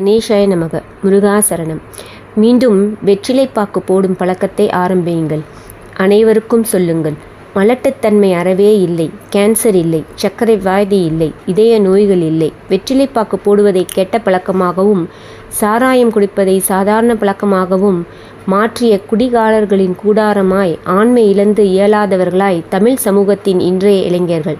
கணேஷாய நமக முருகாசரணம். மீண்டும் வெற்றிலைப்பாக்கு போடும் பழக்கத்தை ஆரம்பியுங்கள். அனைவருக்கும் சொல்லுங்கள். மலட்டுத்தன்மை அறவே இல்லை. கேன்சர் இல்லை. சர்க்கரை வியாதி இல்லை. இதய நோய்கள் இல்லை. வெற்றிலைப்பாக்கு போடுவதை கெட்ட பழக்கமாகவும் சாராயம் குடிப்பதை சாதாரண பழக்கமாகவும் மாற்றிய குடிகாரர்களின் கூடாரமாய் ஆண்மை இழந்து இயலாதவர்களாய் தமிழ் சமூகத்தின் இன்றைய இளைஞர்கள்.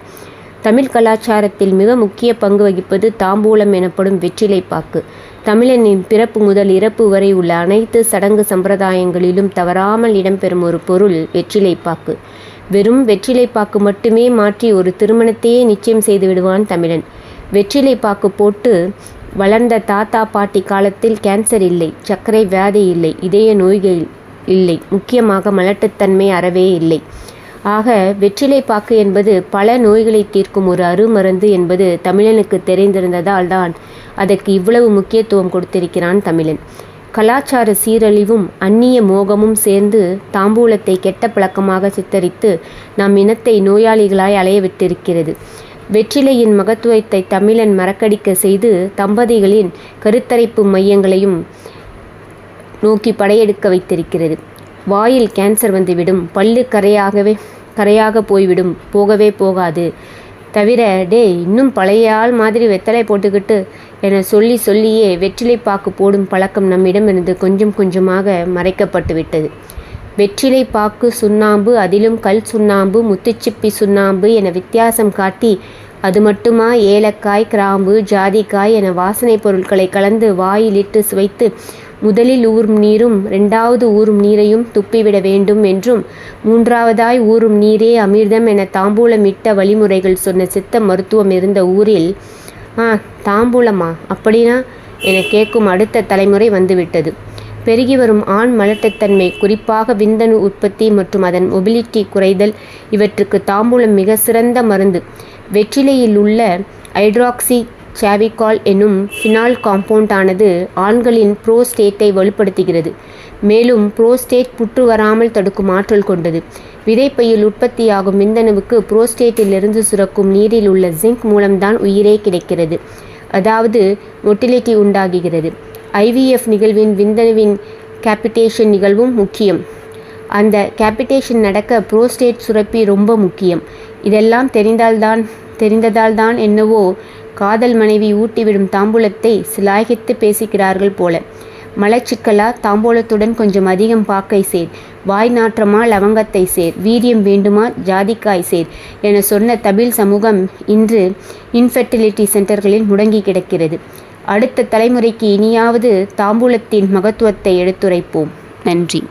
தமிழ் கலாச்சாரத்தில் மிக முக்கிய பங்கு வகிப்பது தாம்பூலம் எனப்படும் வெற்றிலைப்பாக்கு தமிழனின் பிறப்பு முதல் இறப்பு வரை உள்ள அனைத்து சடங்கு சம்பிரதாயங்களிலும் தவறாமல் இடம்பெறும் ஒரு பொருள் வெற்றிலைப்பாக்கு வெறும் வெற்றிலைப்பாக்கு மட்டுமே மாற்றி ஒரு திருமணத்தையே நிச்சயம் செய்து விடுவான் தமிழன். வெற்றிலைப்பாக்கு போட்டு வளர்ந்த தாத்தா பாட்டி காலத்தில் கேன்சர் இல்லை சர்க்கரை வியாதி இல்லை இதய நோய்கள் இல்லை முக்கியமாக மலட்டுத்தன்மை அறவே இல்லை. ஆக வெற்றிலை பாக்கு என்பது பல நோய்களை தீர்க்கும் ஒரு அருமருந்து என்பது தமிழனுக்கு தெரிந்திருந்ததால் தான் அதற்கு இவ்வளவு முக்கியத்துவம் கொடுத்திருக்கிறான் தமிழன். கலாச்சார சீரழிவும் அந்நிய மோகமும் சேர்ந்து தாம்பூலத்தை கெட்ட பழக்கமாக சித்தரித்து நம் இனத்தை நோயாளிகளாய் அலைய விட்டிருக்கிறது வெற்றிலையின் மகத்துவத்தை தமிழன் மறக்கடிக்க செய்து தம்பதிகளின் கருத்தரிப்பு மையங்களையும் நோக்கி படையெடுக்க வைத்திருக்கிறது. வாயில் கேன்சர் வந்துவிடும். பல்லு கரையாகவே கரையாக போய்விடும். போகவே போகாது. தவிர டே இன்னும் பழைய ஆள் மாதிரி வெத்தலை போட்டுக்கிட்டு என சொல்லி சொல்லியே வெற்றிலை பாக்கு போடும் பழக்கம் நம்மிடமிருந்து கொஞ்சம் கொஞ்சமாக மறைக்கப்பட்டு விட்டது. வெற்றிலை பாக்கு சுண்ணாம்பு அதிலும் கல் சுண்ணாம்பு முத்துச்சிப்பி சுண்ணாம்பு என வித்தியாசம் காட்டி அது மட்டுமா? ஏலக்காய் கிராம்பு ஜாதிக்காய் என வாசனை பொருட்களை கலந்து வாயிலிட்டு சுவைத்து முதலில் ஊறும் நீரும் இரண்டாவது ஊறும் நீரையும் துப்பிவிட வேண்டும் என்றும் மூன்றாவதாய் ஊறும் நீரே அமிர்தம் என தாம்பூலமிட்ட வழிமுறைகள் சொன்ன சித்த மருத்துவம் இருந்த ஊரில் ஆ தாம்பூலமா? அப்படின்னா என கேட்கும் அடுத்த தலைமுறை வந்துவிட்டது. பெருகி வரும் ஆண் மலட்டத்தன்மை குறிப்பாக விந்தணு உற்பத்தி மற்றும் அதன் மொபிலிட்டி குறைதல் இவற்றுக்கு தாம்பூலம் மிக சிறந்த மருந்து. வெற்றிலையில் உள்ள ஹைட்ராக்சி சாவிகால் என்னும் ஃபினால் காம்பவுண்ட் ஆனது ஆண்களின் புரோஸ்டேட்டை வலுப்படுத்துகிறது. மேலும் புரோஸ்டேட் புற்று வராமல் தடுக்கும் ஆற்றல் கொண்டது. விதைப்பையில் உற்பத்தியாகும் விந்தணுவுக்கு புரோஸ்டேட்டிலிருந்து சுரக்கும் நீரில் உள்ள ஜிங்க் மூலம்தான் உயிரே கிடைக்கிறது. அதாவது மொட்டிலிட்டி உண்டாகுகிறது. ஐவிஎஃப் நிகழ்வின் விந்தணுவின் கேபிட்டேஷன் நிகழ்வும் முக்கியம். அந்த கேபிட்டேஷன் நடக்க புரோஸ்டேட் சுரப்பி ரொம்ப முக்கியம். இதெல்லாம் தெரிந்தால்தான் தெரிந்ததால் தான் என்னவோ காதல் மனைவி ஊட்டிவிடும் தாம்பூலத்தை சிலாகித்து பேசுகிறார்கள் போல. மலச்சிக்கலா தாம்பூலத்துடன் கொஞ்சம் அதிகம் பாக்கை சேர். வாய் நாற்றமா லவங்கத்தை சேர். வீரியம் வேண்டுமா? ஜாதிக்காய் சேர் என சொன்ன தமிழ் சமூகம் இன்று இன்ஃபெர்டிலிட்டி சென்டர்களில் முடங்கி கிடக்கிறது. அடுத்த தலைமுறைக்கு இனியாவது தாம்பூலத்தின் மகத்துவத்தை எடுத்துரைப்போம். நன்றி.